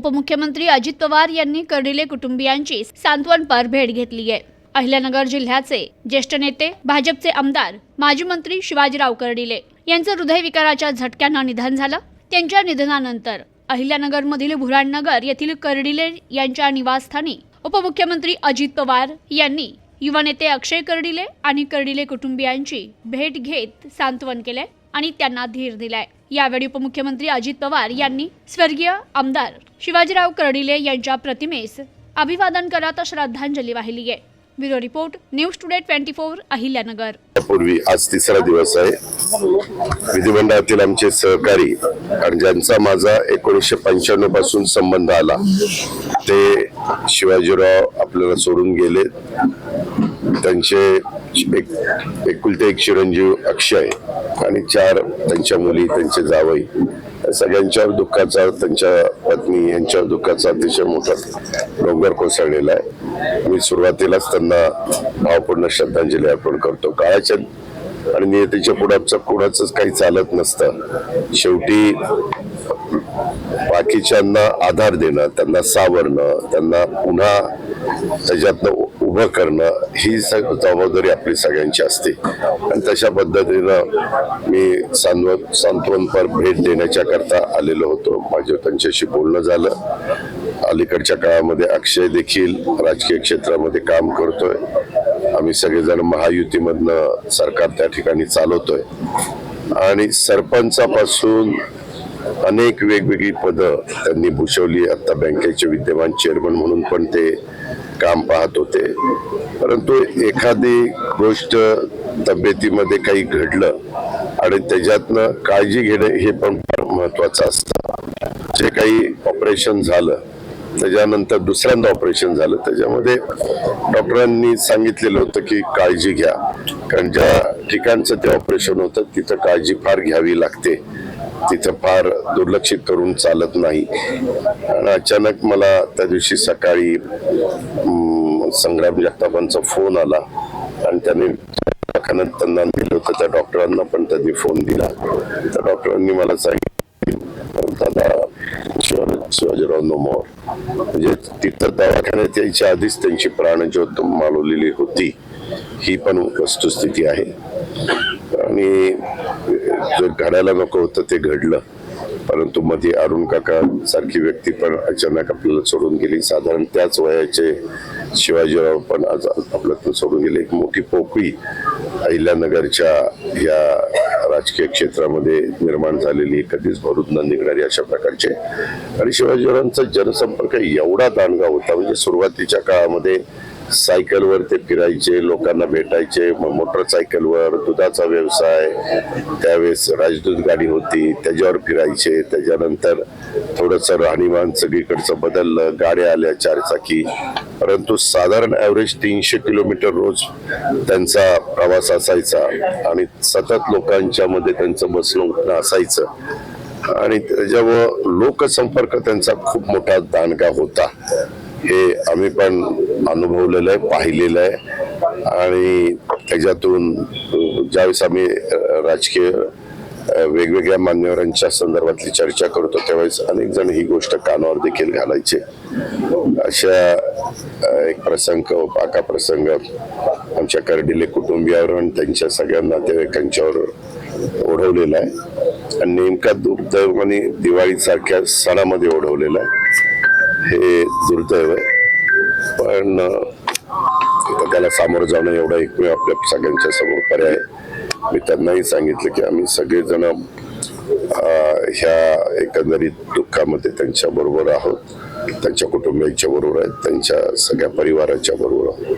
उपमुख्यमंत्री अजित पवार यांनी कर्डिले कुटुंबियांची सांत्वनपर भेट घेतली आहे. अहिल्यानगर जिल्ह्याचे ज्येष्ठ नेते भाजपचे आमदार माजी मंत्री शिवाजीराव कर्डिले यांचं हृदयविकाराच्या झटक्यानं निधन झालं. त्यांच्या निधनानंतर अहिल्यानगरमधील भुराणनगर येथील कर्डिले यांच्या निवासस्थानी उपमुख्यमंत्री अजित पवार यांनी युवा नेते अक्षय कर्डिले आणि कर्डिले कुटुंबियांची भेट घेत सांत्वन केले आणि त्यांना धीर दिलाय. यावेळी उपमुख्यमंत्री अजित पवार यांनी स्वर्गीय आमदार शिवाजीराव कर्डिले यांच्या प्रतिमेस अभिवादन करत श्रद्धांजली वाहिली आहे. Bureau report news today twenty four Ahilyanagar. पूर्वी आज तिसरा दिवस आहे. विधिमंडळातील आमचे सहकारी आणि ज्यांचा माझा एकोणीसशे पंच्याण्णवपासून संबंध आला ते शिवाजीराव आपल्याला सोडून गेले. त्यांचे एक एकुलते एक चिरंजीव अक्षय आणि चार त्यांच्या मुली त्यांचे जावई सगळ्यांच्यावर दुःखाचा त्यांच्या पत्नी यांच्यावर दुःखाचा अतिशय मोठा डोंगर कोसळलेला आहे. मी सुरुवातीलाच त्यांना भावपूर्ण श्रद्धांजली अर्पण करतो. काळाच्या आणि नियतीच्या पुढाचं कुणाच काही चालत नसतं. शेवटी बाकीच्यांना आधार देणं त्यांना सावरणं त्यांना पुन्हा त्याच्यातनं उभं करणं ही सग- जबाबदारी आपली सगळ्यांची असते. आणि तशा पद्धतीनं मी सांत्वन सांत्वनपर भेट देण्याच्या करता आलेलो होतो. माझं त्यांच्याशी बोलणं झालं. अलीकडच्या काळामध्ये अक्षय देखील राजकीय क्षेत्रामध्ये काम करतोय. आम्ही सगळेजण महायुतीमधनं सरकार त्या ठिकाणी चालवतोय. आणि सरपंचापासून अनेक वेगवेगळी पदं त्यांनी भूषवली. आता बँकेचे विद्यमान चेअरमन म्हणून पण ते काम पाहत होते. परंतु एखादी गोष्ट तब्येतीमध्ये काही घडलं आणि त्याच्यातनं काळजी घेणं हे पण फार महत्वाचं असतं. जे काही ऑपरेशन झालं त्याच्यानंतर दुसऱ्यांदा ऑपरेशन झालं. त्याच्यामध्ये डॉक्टरांनी सांगितलेलं होतं की काळजी घ्या. कारण ज्या ठिकाणचं ते ऑपरेशन होतं तिथं काळजी फार घ्यावी लागते. तिथं फार दुर्लक्षित करून चालत नाही. आणि अचानक मला त्या दिवशी सकाळी संग्राम म्हणजे जगतापांचा फोन आला. आणि त्यांनी दवाखान्यात त्यांना दिलं होतं. त्या डॉक्टरांना पण त्यांनी फोन दिला. त्या डॉक्टरांनी मला सांगितलं दादा शिवा- शिवाजीराव नोमोर म्हणजे तिथं दवाखान्यात यायच्या आधीच त्यांची प्राणज्योत मालवलेली होती. ही पण वस्तुस्थिती आहे. आणि जे घडायला नको होतं ते घडलं. परंतु मध्ये अरुण काका सारखी व्यक्ती पण अचानक आपल्याला सोडून गेली. साधारण त्याच वयाचे शिवाजीराव पण आज आपल्यातून सोडून गेले. एक मोठी पोकळी अहिल्यानगरच्या या राजकीय क्षेत्रामध्ये निर्माण झालेली कधीच भरून न निघणारी अशा प्रकारचे. आणि शिवाजीरावांचा जनसंपर्क एवढा दांडगा होता म्हणजे सुरुवातीच्या काळामध्ये सायकलवर ते फिरायचे लोकांना भेटायचे मग मोटरसायकलवर दुधाचा व्यवसाय. त्यावेळेस राजदूत गाडी होती त्याच्यावर फिरायचे. त्याच्यानंतर थोडंसं राहणीमान सगळीकडचं बदललं गाड्या आल्या चारचाकी. परंतु साधारण ॲव्हरेज तीनशे किलोमीटर रोज त्यांचा प्रवास असायचा आणि सतत लोकांच्या मध्ये त्यांचं बसणं उठणं असायचं. आणि त्याच्यामुळं लोकसंपर्क त्यांचा खूप मोठा दानगा होता. हे आम्ही पण अनुभवलेलं आहे पाहिलेलं आहे. आणि त्याच्यातून ज्यावेळेस आम्ही राजकीय वेगवेगळ्या मान्यवरांच्या संदर्भातली चर्चा करतो त्यावेळेस अनेक जण ही गोष्ट कानावर देखील घालायचे. अशा एक प्रसंग पाका प्रसंग आमच्या कर्डिले कुटुंबियावर आणि त्यांच्या सगळ्या नातेवाईकांच्यावर ओढवलेला आहे. आणि नेमका दुर्दैवाने दिवाळीसारख्या सणामध्ये ओढवलेला आहे. हे दुर्दैव आहे. पण त्याला सामोरं जाणं एवढा एकमेव आपल्या सगळ्यांच्या समोर पर्याय आहे. मी त्यांनाही सांगितलं की आम्ही सगळेजण ह्या एकंदरीत दुःखामध्ये त्यांच्या बरोबर आहोत. त्यांच्या कुटुंबियांच्या बरोबर आहेत. त्यांच्या सगळ्या परिवाराच्या बरोबर आहोत.